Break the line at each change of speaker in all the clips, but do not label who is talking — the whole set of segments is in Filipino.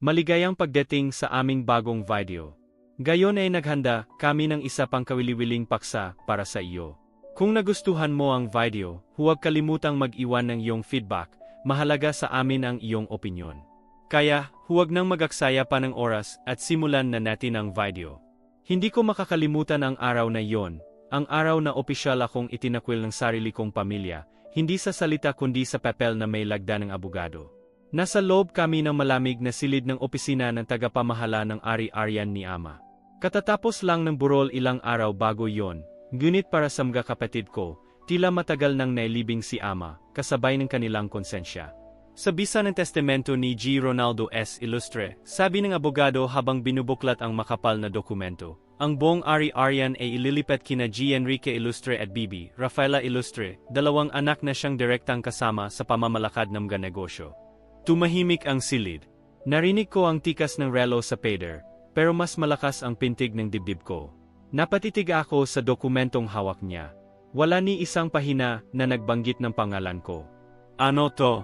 Maligayang pagdating sa aming bagong video. Gayon ay naghanda kami ng isa pang kawili-wiling paksa para sa iyo. Kung nagustuhan mo ang video, huwag kalimutang mag-iwan ng iyong feedback, mahalaga sa amin ang iyong opinyon. Kaya, huwag nang magaksaya pa ng oras at simulan na natin ang video. Hindi ko makakalimutan ang araw na iyon, ang araw na opisyal akong itinakwil ng sarili kong pamilya, hindi sa salita kundi sa papel na may lagda ng abogado. Nasa loob kami ng malamig na silid ng opisina ng tagapamahala ng ari-arian ni Ama. Katatapos lang ng burol ilang araw bago yon, ngunit para sa mga kapatid ko, tila matagal nang nailibing si Ama, kasabay ng kanilang konsensya. Sa bisa ng testamento ni G. Ronaldo S. Ilustre, sabi ng abogado habang binubuklat ang makapal na dokumento, ang buong ari-arian ay ililipat kina G. Enrique Ilustre at Bibi, Rafaela Ilustre, dalawang anak na siyang direktang kasama sa pamamalakad ng mga negosyo. Tumahimik ang silid. Narinig ko ang tikas ng relo sa pader, pero mas malakas ang pintig ng dibdib ko. Napatitig ako sa dokumentong hawak niya. Wala ni isang pahina na nagbanggit ng pangalan ko. Ano to?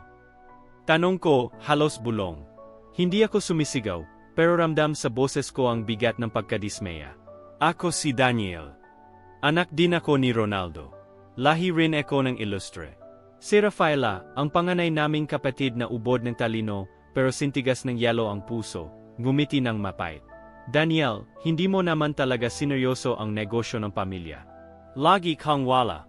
Tanong ko, halos bulong. Hindi ako sumisigaw, pero ramdam sa boses ko ang bigat ng pagkadismaya. Ako si Daniel. Anak din ako ni Ronaldo. Lahi rin ako ng ilustre. Si Rafaela, ang panganay naming kapatid na ubod ng talino, pero sintigas ng yelo ang puso, ngumiti ng mapait. Daniel, hindi mo naman talaga sineryoso ang negosyo ng pamilya. Lagi kang wala.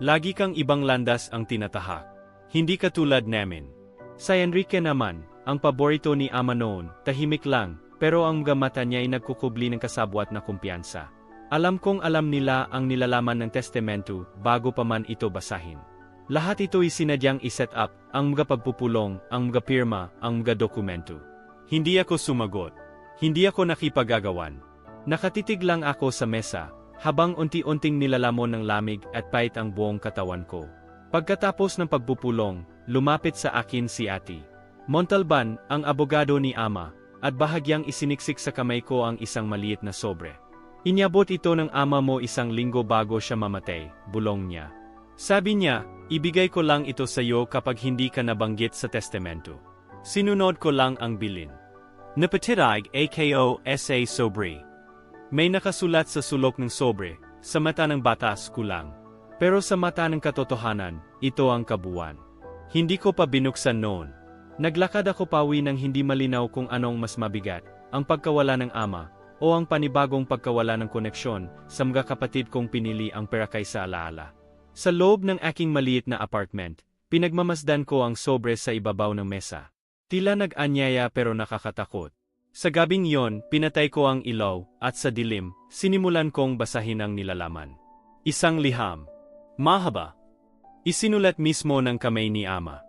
Lagi kang ibang landas ang tinatahak. Hindi katulad namin. Sa Enrique naman, ang paborito ni Ama noon, tahimik lang, pero ang mga mata niya ay nagkukubli ng kasabwat na kumpiyansa. Alam kong alam nila ang nilalaman ng testamento bago pa man ito basahin. Lahat ito'y sinadyang iset up, ang mga pagpupulong, ang mga pirma, ang mga dokumento. Hindi ako sumagot. Hindi ako nakipagagawan. Nakatitig lang ako sa mesa, habang unti-unting nilalamon ng lamig at pait ang buong katawan ko. Pagkatapos ng pagpupulong, lumapit sa akin si Ati. Montalban, ang abogado ni Ama, at bahagyang isiniksik sa kamay ko ang isang maliit na sobre. Inyabot ito ng ama mo isang linggo bago siya mamatay, bulong niya. Sabi niya, ibigay ko lang ito sa iyo kapag hindi ka nabanggit sa testamento. Sinunod ko lang ang bilin. Napatitig AKO SA Sobre. May nakasulat sa sulok ng sobre, sa mata ng batas kulang. Pero sa mata ng katotohanan, ito ang kabuuan. Hindi ko pa binuksan noon. Naglakad ako pawi ng hindi malinaw kung anong mas mabigat, ang pagkawala ng ama, o ang panibagong pagkawala ng koneksyon sa mga kapatid kong pinili ang pera kaysa alaala. Sa loob ng aking maliit na apartment, pinagmamasdan ko ang sobre sa ibabaw ng mesa. Tila nag-anyaya pero nakakatakot. Sa gabing yon, pinatay ko ang ilaw, at sa dilim, sinimulan kong basahin ang nilalaman. Isang liham. Mahaba. Isinulat mismo ng kamay ni Ama.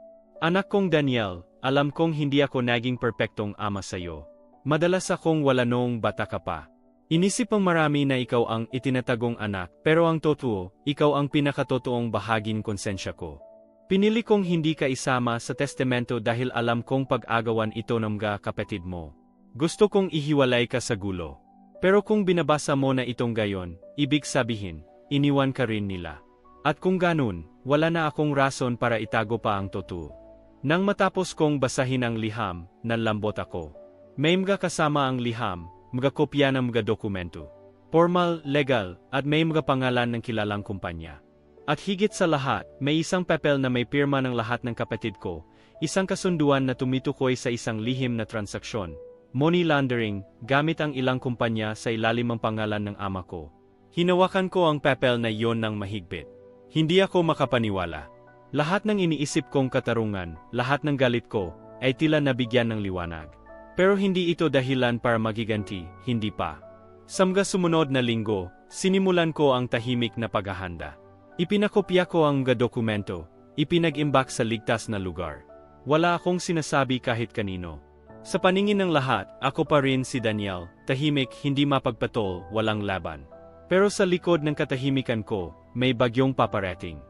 Anak kong Daniel, alam kong hindi ako naging perpektong ama sa iyo. Madalas akong wala noong bata ka pa. Inisip ang marami na ikaw ang itinatagong anak, pero ang totoo, ikaw ang pinakatotoong bahaging konsensya ko. Pinili kong hindi ka isama sa testamento dahil alam kong pag-agawan ito ng mga kapatid mo. Gusto kong ihiwalay ka sa gulo. Pero kung binabasa mo na itong gayon, ibig sabihin, iniwan ka rin nila. At kung ganun, wala na akong rason para itago pa ang totoo. Nang matapos kong basahin ang liham, nanlambot ako. May mga kasama ang liham, mga kopya ng mga dokumento. Formal, legal, at may mga pangalan ng kilalang kumpanya. At higit sa lahat, may isang papel na may pirma ng lahat ng kapatid ko, isang kasunduan na tumitukoy sa isang lihim na transaksyon, money laundering, gamit ang ilang kumpanya sa ilalim ng pangalan ng ama ko. Hinawakan ko ang papel na iyon ng mahigpit. Hindi ako makapaniwala. Lahat ng iniisip kong katarungan, lahat ng galit ko, ay tila nabigyan ng liwanag. Pero hindi ito dahilan para magiganti, hindi pa. Sa mga sumunod na linggo, sinimulan ko ang tahimik na paghahanda. Ipinakopya ko ang mga dokumento, ipinag-imbak sa ligtas na lugar. Wala akong sinasabi kahit kanino. Sa paningin ng lahat, ako pa rin si Daniel, tahimik, hindi mapagpatol, walang laban. Pero sa likod ng katahimikan ko, may bagyong paparating.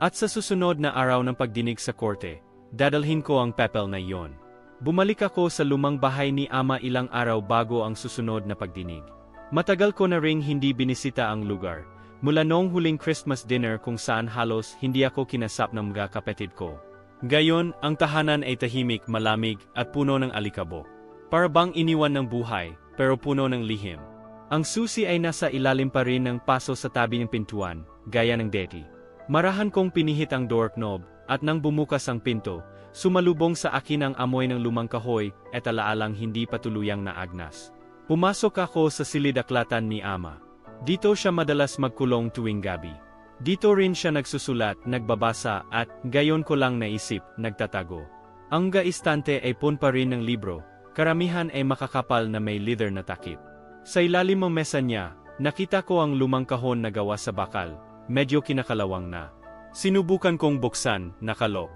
At sa susunod na araw ng pagdinig sa korte, dadalhin ko ang papel na iyon. Bumalik ako sa lumang bahay ni Ama ilang araw bago ang susunod na pagdinig. Matagal ko na ring hindi binisita ang lugar, mula noong huling Christmas dinner kung saan halos hindi ako kinasap ng mga kapatid ko. Gayon, ang tahanan ay tahimik, malamig, at puno ng alikabok. Para iniwan ng buhay, pero puno ng lihim. Ang susi ay nasa ilalim pa rin ng paso sa tabi ng pintuan, gaya ng deti. Marahan kong pinihit ang door knob, at nang bumukas ang pinto, sumalubong sa akin ang amoy ng lumang kahoy at alaalang hindi patuluyang naagnas. Pumasok ako sa silid-aklatan ni Ama. Dito siya madalas magkulong tuwing gabi. Dito rin siya nagsusulat, nagbabasa at, gayon ko lang naisip, nagtatago. Ang gaistante ay pun pa rin ng libro, karamihan ay makakapal na may leather na takip. Sa ilalim ng mesa niya, nakita ko ang lumang kahon na gawa sa bakal, medyo kinakalawang na. Sinubukan kong buksan, nakalok.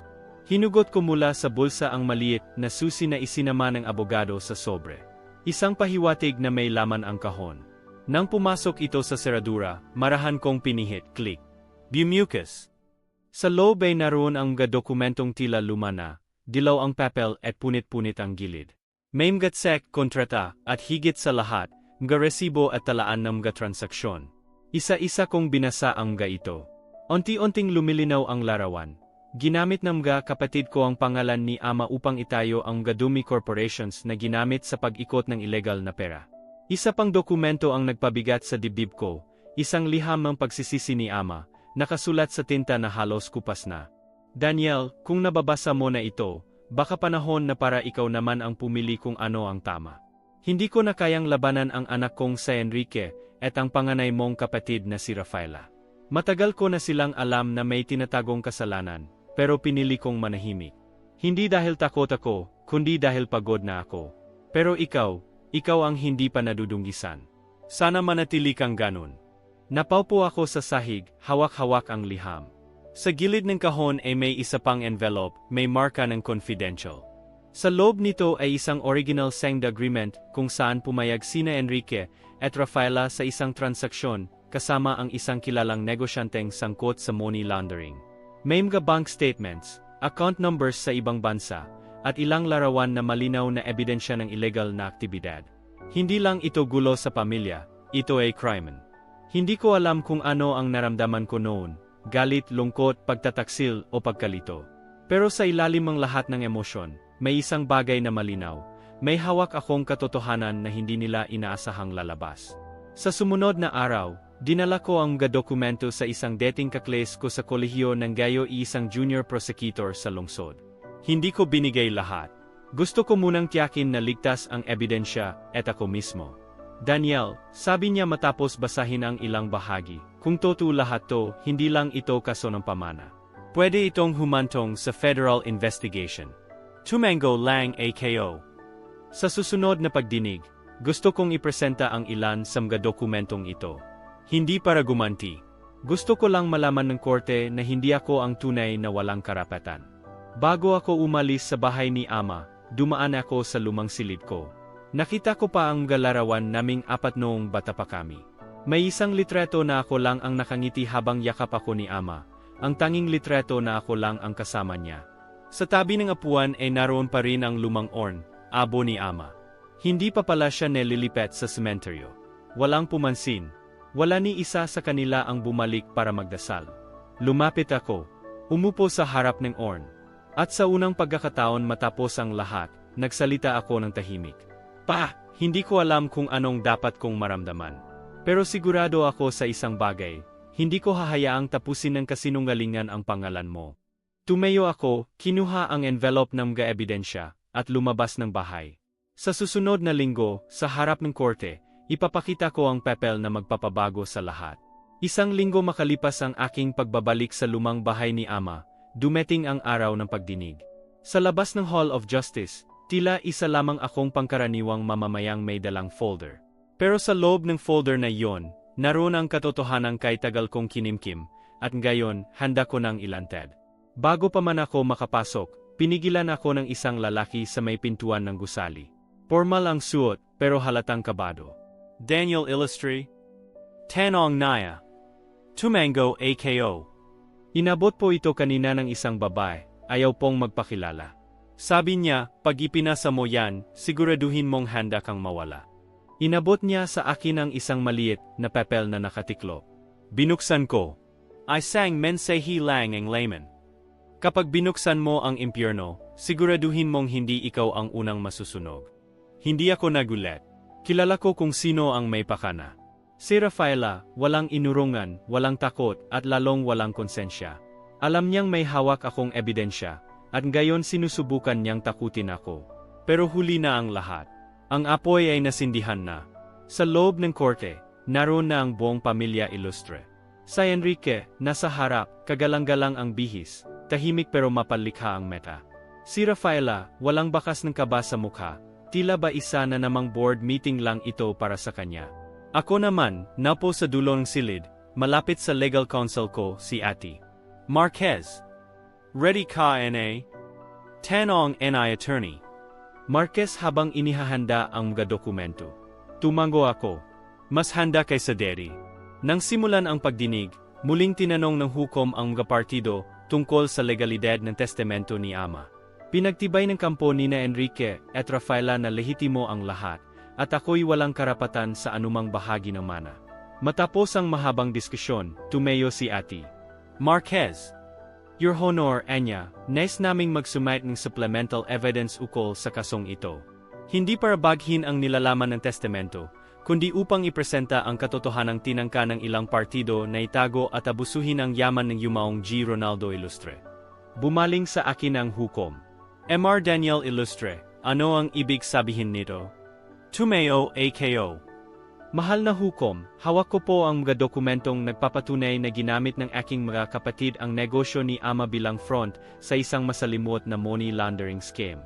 Hinugot ko mula sa bulsa ang maliit na susi na isinama ng abogado sa sobre. Isang pahiwatig na may laman ang kahon. Nang pumasok ito sa seradura, marahan kong pinihit, click. Bumucus. Sa loob ay naroon ang mga dokumentong tila luma na, dilaw ang papel at punit-punit ang gilid. May mga tsek, kontrata, at higit sa lahat, mga resibo at talaan ng mga transaksyon. Isa-isa kong binasa ang mga ito. Unti-unting lumilinaw ang larawan. Ginamit ng mga kapatid ko ang pangalan ni Ama upang itayo ang mga dumi corporations na ginamit sa pag-ikot ng illegal na pera. Isa pang dokumento ang nagpabigat sa dibdib ko, isang liham ng pagsisisi ni Ama, nakasulat sa tinta na halos kupas na. Daniel, kung nababasa mo na ito, baka panahon na para ikaw naman ang pumili kung ano ang tama. Hindi ko na kayang labanan ang anak kong sa Enrique at ang panganay mong kapatid na si Rafaela. Matagal ko na silang alam na may tinatagong kasalanan, pero pinili kong manahimik. Hindi dahil takot ako, kundi dahil pagod na ako. Pero ikaw, ikaw ang hindi pa nadudunggisan. Sana manatili kang ganun. Napaupo ako sa sahig, hawak-hawak ang liham. Sa gilid ng kahon ay may isa pang envelope, may marka ng confidential. Sa loob nito ay isang original signed agreement kung saan pumayag sina Enrique at Rafaela sa isang transaksyon kasama ang isang kilalang negosyanteng sangkot sa money laundering. May mga bank statements, account numbers sa ibang bansa, at ilang larawan na malinaw na ebidensya ng illegal na aktibidad. Hindi lang ito gulo sa pamilya, ito ay crime. Hindi ko alam kung ano ang naramdaman ko noon, galit, lungkot, pagtataksil o pagkalito. Pero sa ilalim ng lahat ng emosyon, may isang bagay na malinaw. May hawak akong katotohanan na hindi nila inaasahang lalabas. Sa sumunod na araw, dinala ko ang mga dokumento sa isang dating kakles ko sa kolehiyo ng gayo isang junior prosecutor sa lungsod. Hindi ko binigay lahat. Gusto ko munang tiyakin na ligtas ang ebidensya at ako mismo. Daniel, sabi niya matapos basahin ang ilang bahagi, kung totoo lahat to, hindi lang ito kaso ng pamana. Pwede itong humantong sa federal investigation. Tumango lang AKO. Sa susunod na pagdinig, gusto kong ipresenta ang ilan sa mga dokumentong ito. Hindi para gumanti. Gusto ko lang malaman ng korte na hindi ako ang tunay na walang karapatan. Bago ako umalis sa bahay ni Ama, dumaan ako sa lumang silid ko. Nakita ko pa ang galarawan naming apat noong bata pa kami. May isang litreto na ako lang ang nakangiti habang yakap ako ni Ama, ang tanging litreto na ako lang ang kasama niya. Sa tabi ng apuan ay naroon pa rin ang lumang orn, abo ni Ama. Hindi pa pala siya nelilipet sa sementeryo. Walang pumansin. Wala ni isa sa kanila ang bumalik para magdasal. Lumapit ako. Umupo sa harap ng orn. At sa unang pagkakataon matapos ang lahat, nagsalita ako ng tahimik. Pa, hindi ko alam kung anong dapat kong maramdaman. Pero sigurado ako sa isang bagay, hindi ko hahayaang tapusin ng kasinungalingan ang pangalan mo. Tumayo ako, kinuha ang envelope ng mga ebidensya, at lumabas ng bahay. Sa susunod na linggo, sa harap ng korte, ipapakita ko ang papel na magpapabago sa lahat. Isang linggo makalipas ang aking pagbabalik sa lumang bahay ni Ama, dumeting ang araw ng pagdinig. Sa labas ng Hall of Justice, tila isa lamang akong pangkaraniwang mamamayang may dalang folder. Pero sa loob ng folder na iyon, naroon ang katotohanan kay tagal kong kinimkim, at ngayon, handa ko nang ilantad. Bago pa man ako makapasok, pinigilan ako ng isang lalaki sa may pintuan ng gusali. Formal ang suot, pero halatang kabado. Daniel Illustri, Tanong Naya, Tumango AKO. Inabot po ito kanina ng isang babae, ayaw pong magpakilala. Sabi niya, pag ipinasa mo yan, siguraduhin mong handa kang mawala. Inabot niya sa akin ang isang maliit na papel na nakatiklop. Binuksan ko. I sang mensahe lang ang layman. Kapag binuksan mo ang impyerno, siguraduhin mong hindi ikaw ang unang masusunog. Hindi ako nagulat. Kilala ko kung sino ang may pakana. Si Rafaela, walang inurungan, walang takot, at lalong walang konsensya. Alam niyang may hawak akong ebidensya, at gayon sinusubukan niyang takutin ako. Pero huli na ang lahat. Ang apoy ay nasindihan na. Sa loob ng korte, naroon na ang buong pamilya ilustre. Sa Enrique, nasa harap, kagalang-galang ang bihis, tahimik pero mapalikha ang meta. Si Rafaela, walang bakas ng kaba sa mukha, tila ba isa na namang board meeting lang ito para sa kanya. Ako naman, napo sa dulo ng silid, malapit sa legal counsel ko, si Ati. Marquez. Ready ka, NA? Tanong NI attorney. Marquez habang inihahanda ang mga dokumento. Tumango ako. Mas handa kaysa Derry. Nang simulan ang pagdinig, muling tinanong ng hukom ang mga partido tungkol sa legalidad ng testamento ni Ama. Pinagtibay ng kampo ni na Enrique at Rafaela na lehitimo ang lahat, at ako'y walang karapatan sa anumang bahagi ng mana. Matapos ang mahabang diskusyon, tumayo si Ati. Marquez. Your Honor, Anya, nais naming magsumite ng supplemental evidence ukol sa kasong ito. Hindi para baghin ang nilalaman ng testamento, kundi upang ipresenta ang katotohanang tinangka ng ilang partido na itago at abusuhin ang yaman ng yumaong G. Ronaldo Ilustre. Bumaling sa akin ang hukom. MR Daniel Ilustre, ano ang ibig sabihin nito? Tumeo AKO. Mahal na hukom, hawak ko po ang mga dokumentong nagpapatunay na ginamit ng aking mga kapatid ang negosyo ni Ama bilang front sa isang masalimuot na money laundering scheme.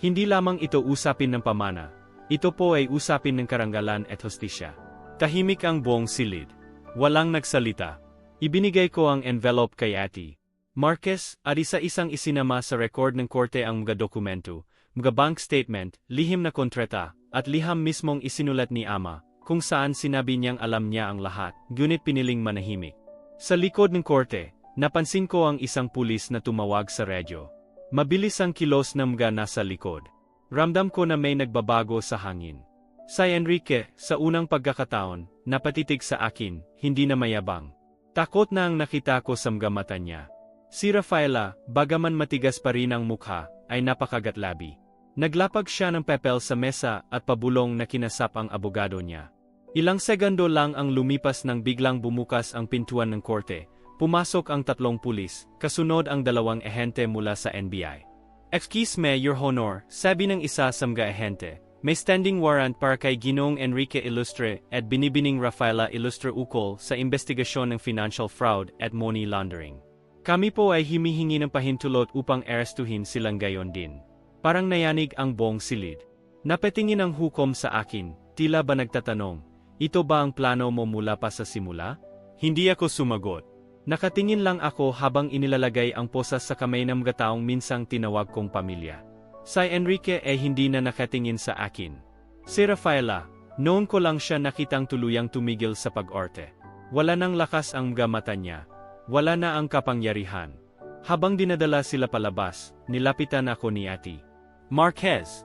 Hindi lamang ito usapin ng pamana, ito po ay usapin ng karangalan at hostisya. Tahimik ang buong silid. Walang nagsalita. Ibinigay ko ang envelope kay Ati. Marquez, at isa-isang isinama sa record ng korte ang mga dokumento, mga bank statement, lihim na kontrata, at liham mismong isinulat ni Ama, kung saan sinabi niyang alam niya ang lahat, ngunit piniling manahimik. Sa likod ng korte, napansin ko ang isang pulis na tumawag sa radyo. Mabilis ang kilos ng mga nasa likod. Ramdam ko na may nagbabago sa hangin. Sa Enrique, sa unang pagkakataon, napatitig sa akin, hindi na mayabang. Takot na ang nakita ko sa mga mata niya. Si Rafaela, bagaman matigas pa rin ang mukha, ay napakagatlabi. Naglapag siya ng pepel sa mesa at pabulong na kinasap ang abogado niya. Ilang segundo lang ang lumipas nang biglang bumukas ang pintuan ng korte. Pumasok ang tatlong pulis, kasunod ang dalawang ehente mula sa NBI. Excuse me, Your Honor, sabi ng isa sa mga ehente. May standing warrant para kay Ginong Enrique Ilustre at binibining Rafaela Ilustre ukol sa investigasyon ng financial fraud at money laundering. Kami po ay himihingi ng pahintulot upang arestuhin silang gayon din. Parang nayanig ang buong silid. Napetingin ang hukom sa akin, tila ba nagtatanong, ito ba ang plano mo mula pa sa simula? Hindi ako sumagot. Nakatingin lang ako habang inilalagay ang posas sa kamay ng mga taong minsang tinawag kong pamilya. Si Enrique ay hindi na nakatingin sa akin. Si Rafaela, noon ko lang siya nakitang tuluyang tumigil sa pag-orte. Wala nang lakas ang mga mata niya. Wala na ang kapangyarihan. Habang dinadala sila palabas, nilapitan ako ni Ati. Marquez.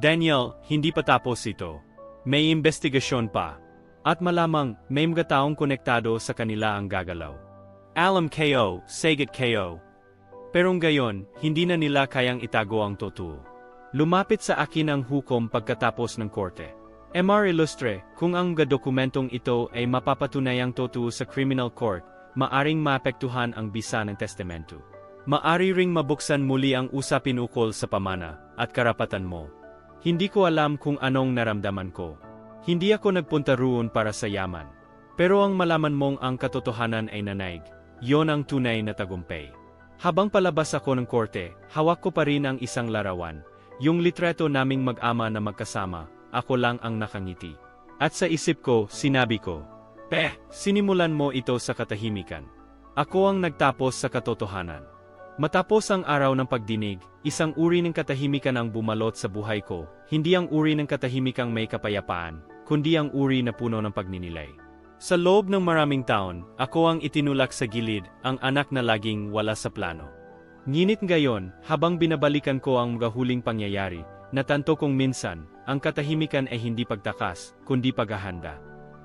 Daniel, hindi pa tapos ito. May investigasyon pa. At malamang, may mga taong konektado sa kanila ang gagalaw. Alam KO, Sagat KO. Pero ngayon, hindi na nila kayang itago ang totoo. Lumapit sa akin ang hukom pagkatapos ng korte. MR Illustre, kung ang mga dokumentong ito ay mapapatunayang totoo sa criminal court, maaring maapektuhan ang bisa ng testamento. Maari ring mabuksan muli ang usapin ukol sa pamana at karapatan mo. Hindi ko alam kung anong naramdaman ko. Hindi ako nagpunta roon para sa yaman. Pero ang malaman mong ang katotohanan ay nanaig, yon ang tunay na tagumpay. Habang palabas ako ng korte, hawak ko pa rin ang isang larawan, yung litreto naming mag-ama na magkasama, ako lang ang nakangiti. At sa isip ko, sinabi ko, Peh, sinimulan mo ito sa katahimikan. Ako ang nagtapos sa katotohanan. Matapos ang araw ng pagdinig, isang uri ng katahimikan ang bumalot sa buhay ko, hindi ang uri ng katahimikang may kapayapaan, kundi ang uri na puno ng pagninilay. Sa loob ng maraming taon, ako ang itinulak sa gilid, ang anak na laging wala sa plano. Nginit ngayon, habang binabalikan ko ang mga huling pangyayari, natanto kong minsan, ang katahimikan ay hindi pagtakas, kundi paghahanda.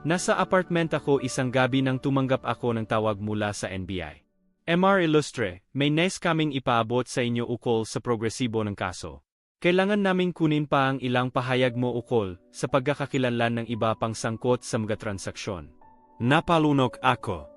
Nasa apartment ako isang gabi nang tumanggap ako ng tawag mula sa NBI. MR Illustre, may nice kaming ipaabot sa inyo ukol sa progresibo ng kaso. Kailangan naming kunin pa ang ilang pahayag mo ukol sa pagkakakilanlan ng iba pang sangkot sa mga transaksyon. Napalunok ako.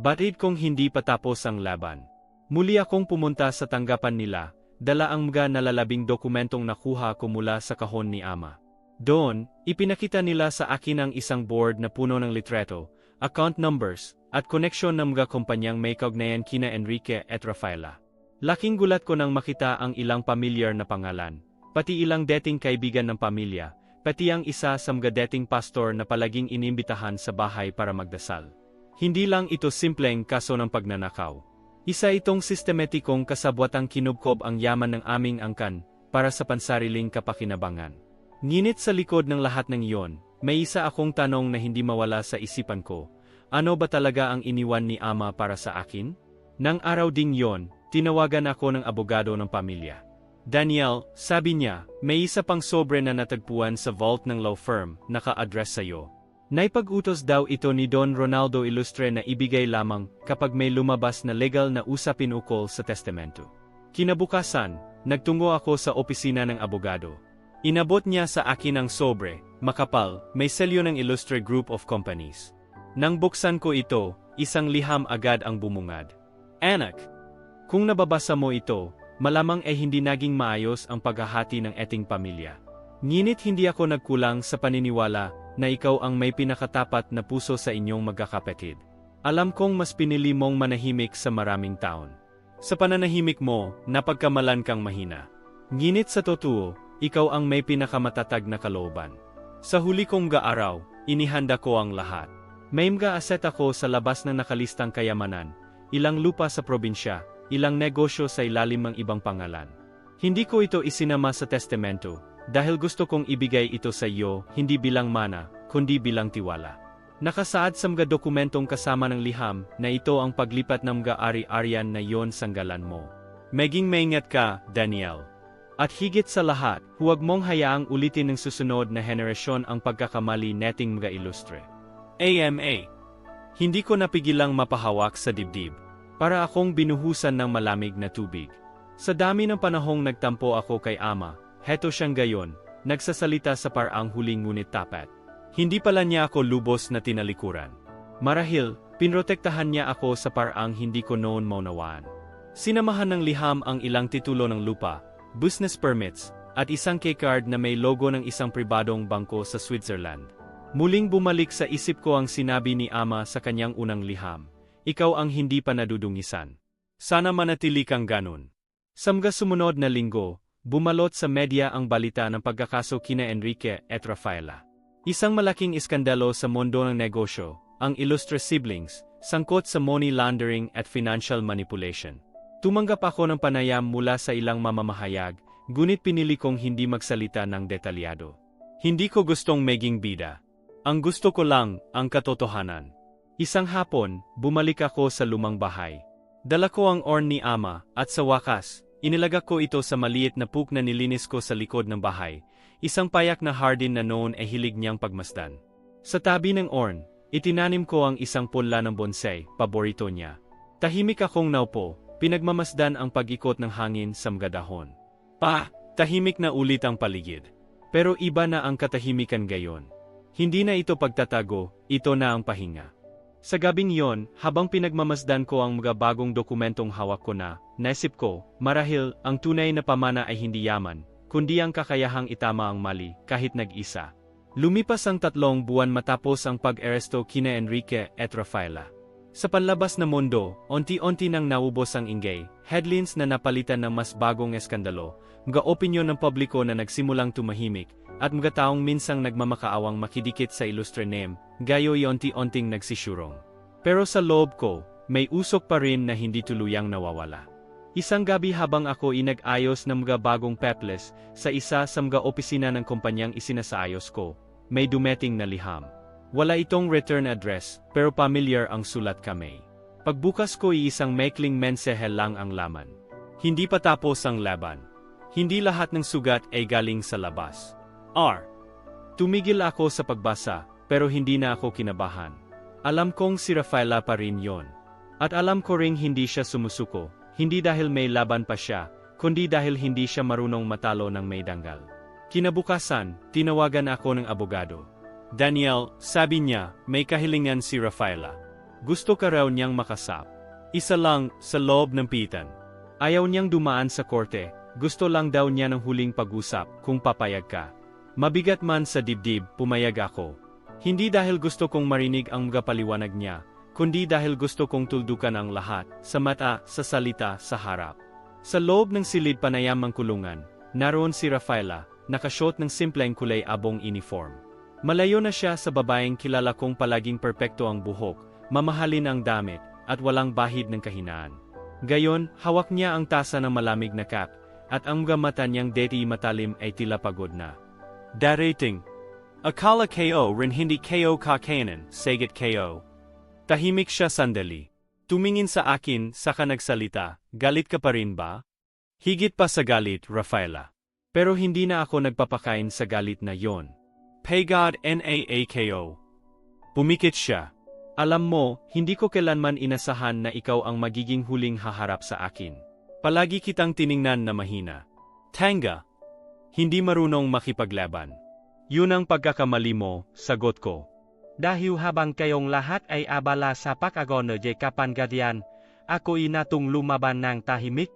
Batid kong hindi pa tapos ang laban. Muli akong pumunta sa tanggapan nila, dala ang mga nalalabing dokumentong nakuha ko mula sa kahon ni Ama. Doon, ipinakita nila sa akin ang isang board na puno ng litreto, account numbers, at koneksyon ng mga kumpanyang may kaugnayan kina Enrique at Rafaela. Laking gulat ko nang makita ang ilang pamilyar na pangalan, pati ilang dating kaibigan ng pamilya, pati ang isa sa mga dating pastor na palaging inimbitahan sa bahay para magdasal. Hindi lang ito simpleng kaso ng pagnanakaw. Isa itong sistematikong kasabwatang kinubkob ang yaman ng aming angkan para sa pansariling kapakinabangan. Nginit sa likod ng lahat ng iyon, may isa akong tanong na hindi mawala sa isipan ko. Ano ba talaga ang iniwan ni Ama para sa akin? Nang araw ding yon, tinawagan ako ng abogado ng pamilya. Daniel, sabi niya, may isa pang sobre na natagpuan sa vault ng law firm, naka-address sa'yo. Naipag-utos daw ito ni Don Ronaldo Ilustre na ibigay lamang kapag may lumabas na legal na usapin ukol sa testamento. Kinabukasan, nagtungo ako sa opisina ng abogado. Inabot niya sa akin ang sobre, makapal, may selyo ng Illustre Group of Companies. Nang buksan ko ito, isang liham agad ang bumungad. Anak, kung nababasa mo ito, malamang ay hindi naging maayos ang paghahati ng eting pamilya. Nginit hindi ako nagkulang sa paniniwala na ikaw ang may pinakatapat na puso sa inyong magkakapatid. Alam kong mas pinili mong manahimik sa maraming taon. Sa pananahimik mo, napagkamalan kang mahina. Nginit sa totoo, ikaw ang may pinakamatatag na kalooban. Sa huli kong gaaraw, inihanda ko ang lahat. May mga aset ako sa labas ng nakalistang kayamanan, ilang lupa sa probinsya, ilang negosyo sa ilalim ng ibang pangalan. Hindi ko ito isinama sa testamento, dahil gusto kong ibigay ito sa iyo, hindi bilang mana, kundi bilang tiwala. Nakasaad sa mga dokumentong kasama ng liham na ito ang paglipat ng mga ari-arian na yon sanggalan mo. Meging maingat ka, Daniel. At higit sa lahat, huwag mong hayaang ulitin ng susunod na henerasyon ang pagkakamali neting mga ilustre. AMA Hindi ko napigilang mapahawak sa dibdib. Para akong binuhusan ng malamig na tubig. Sa dami ng panahong nagtampo ako kay Ama, heto siyang gayon, nagsasalita sa paraang huling ngunit tapat. Hindi pala niya ako lubos na tinalikuran. Marahil, pinrotektahan niya ako sa paraang hindi ko noon maunawaan. Sinamahan ng liham ang ilang titulo ng lupa, business permits, at isang keycard na may logo ng isang pribadong bangko sa Switzerland. Muling bumalik sa isip ko ang sinabi ni Ama sa kanyang unang liham. Ikaw ang hindi pa nadudungisan. Sana manatili kang ganun. Sa mga sumunod na linggo, bumalot sa media ang balita ng pagkakaso kina Enrique at Rafaela. Isang malaking iskandalo sa mundo ng negosyo, ang Illustre Siblings, sangkot sa money laundering at financial manipulation. Tumanggap ako ng panayam mula sa ilang mamamahayag, ngunit pinili kong hindi magsalita ng detalyado. Hindi ko gustong maging bida. Ang gusto ko lang, ang katotohanan. Isang hapon, bumalik ako sa lumang bahay. Dala ko ang orn ni Ama, at sa wakas, inilagak ko ito sa maliit na puk na nilinis ko sa likod ng bahay, isang payak na hardin na noon ay hilig niyang pagmasdan. Sa tabi ng orn, itinanim ko ang isang punla ng bonsai, paborito niya. Tahimik akong naupo, pinagmamasdan ang pag-ikot ng hangin sa mga dahon. Pa, tahimik na ulit ang paligid. Pero iba na ang katahimikan gayon. Hindi na ito pagtatago, ito na ang pahinga. Sa gabing yon, habang pinagmamasdan ko ang mga bagong dokumentong hawak ko na, naisip ko, marahil, ang tunay na pamana ay hindi yaman, kundi ang kakayahang itama ang mali, kahit nag-isa. Lumipas ang tatlong buwan matapos ang pag-aresto kina Enrique at Rafaela. Sa panlabas na mundo, onti-onti nang naubos ang ingay, headlines na napalitan ng mas bagong eskandalo, mga opinyon ng publiko na nagsimulang tumahimik, at mga taong minsang nagmamakaawang makidikit sa illustre name, gayo onti-onting nagsisyurong. Pero sa loob ko, may usok pa rin na hindi tuluyang nawawala. Isang gabi habang ako inag-ayos ng mga bagong peples sa isa sa mga opisina ng kumpanyang isinasaayos ko, may dumeting na liham. Wala itong return address, pero familiar ang sulat kami. Pagbukas ko isang maikling mensahe lang ang laman. Hindi pa tapos ang laban. Hindi lahat ng sugat ay galing sa labas. R. Tumigil ako sa pagbasa, pero hindi na ako kinabahan. Alam kong si Rafaela pa rin yon. At alam ko ring hindi siya sumusuko, hindi dahil may laban pa siya, kundi dahil hindi siya marunong matalo ng may danggal. Kinabukasan, tinawagan ako ng abogado. Daniel, sabi niya, may kahilingan si Rafaela. Gusto ka raw niyang makasap. Isa lang, sa loob ng pitan. Ayaw niyang dumaan sa korte, gusto lang daw niya ng huling pag-usap kung papayag ka. Mabigat man sa dibdib, pumayag ako. Hindi dahil gusto kong marinig ang mga paliwanag niya, kundi dahil gusto kong tuldukan ang lahat, sa mata, sa salita, sa harap. Sa loob ng silid panayamang kulungan, naroon si Rafaela, nakashot ng simpleng kulay abong uniform. Malayo na siya sa babaeng kilala kong palaging perpekto ang buhok, mamahalin ang damit, at walang bahid ng kahinaan. Gayon, hawak niya ang tasa ng malamig na cap, at ang mga mata niyang deti matalim ay tila pagod na. Darating. Akala KO rin hindi KO kakayanan, sagit KO. Tahimik siya sandali. Tumingin sa akin, saka nagsalita, galit ka pa rin ba? Higit pa sa galit, Rafaela. Pero hindi na ako nagpapakain sa galit na yon. Pay God NAAKO. Pumikit siya. Alam mo, hindi ko kailanman inasahan na ikaw ang magiging huling haharap sa akin. Palagi kitang tiningnan na mahina. Tanga. Hindi marunong makipaglaban. Yun ang pagkakamali mo, sagot ko.
Dahil habang kayong lahat ay abala sa pag-agono de kapanggadian, ako inatong lumaban ng tahimik.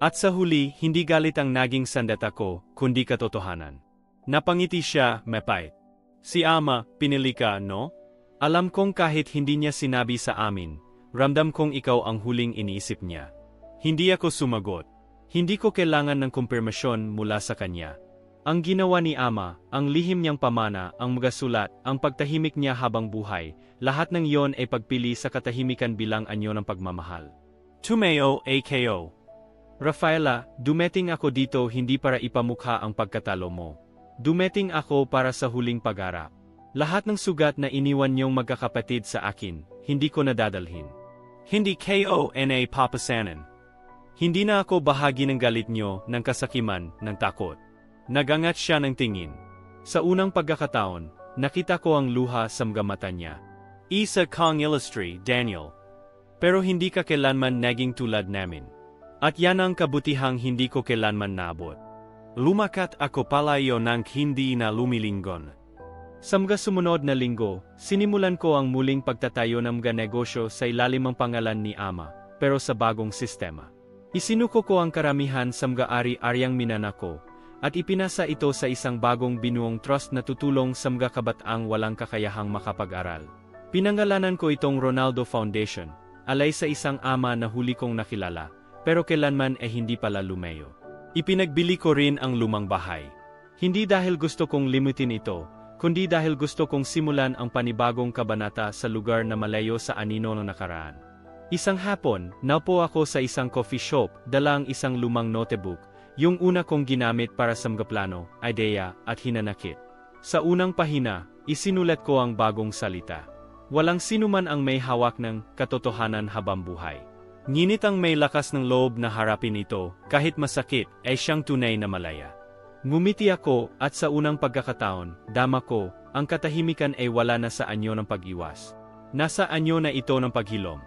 At sa huli, hindi galit ang naging sandat ako, kundi katotohanan. Napangiti siya, mapait. Si Ama, pinili ka, no? Alam kong kahit hindi niya sinabi sa amin, ramdam kong ikaw ang huling iniisip niya. Hindi ako sumagot. Hindi ko kailangan ng kumpirmasyon mula sa kanya. Ang ginawa ni Ama, ang lihim niyang pamana, ang mga sulat, ang pagtahimik niya habang buhay, lahat ng iyon ay pagpili sa katahimikan bilang anyo ng pagmamahal. Tumeo AKO Rafaela, dumeting ako dito hindi para ipamukha ang pagkatalo mo. Dumeting ako para sa huling pag-arap. Lahat ng sugat na iniwan niyong magkakapatid sa akin, hindi ko nadadalhin. Hindi KO-NA papasanan. Hindi na ako bahagi ng galit niyo, ng kasakiman, ng takot. Nagangat siya ng tingin. Sa unang pagkakataon, nakita ko ang luha sa mga mata niya. Isa kang illustry, Daniel. Pero hindi ka kailanman naging tulad namin. At yan ang kabutihang hindi ko kailanman nabot. Lumakat ako palayo ng hindi na lumilinggon. Sa mga sumunod na linggo, sinimulan ko ang muling pagtatayo ng mga negosyo sa ilalim ng pangalan ni Ama, pero sa bagong sistema. Isinuko ko ang karamihan sa mga ari-aryang minanako, at ipinasa ito sa isang bagong binuong trust na tutulong sa mga kabataang walang kakayahang makapag-aral. Pinangalanan ko itong Ronaldo Foundation, alay sa isang ama na huli kong nakilala, pero kailanman ay hindi pala lumayo. Ipinagbili ko rin ang lumang bahay. Hindi dahil gusto kong limutin ito, kundi dahil gusto kong simulan ang panibagong kabanata sa lugar na malayo sa anino ng nakaraan. Isang hapon, naupo ako sa isang coffee shop, dalang isang lumang notebook, yung una kong ginamit para sa mga plano, ideya, at hinanakit. Sa unang pahina, isinulat ko ang bagong salita. Walang sinuman ang may hawak ng katotohanan habang buhay. Nginit ang may lakas ng loob na harapin ito, kahit masakit, ay siyang tunay na malaya. Ngumiti ako at sa unang pagkakataon, dama ko, ang katahimikan ay wala na sa anyo ng pag-iwas. Nasa anyo na ito ng paghilom.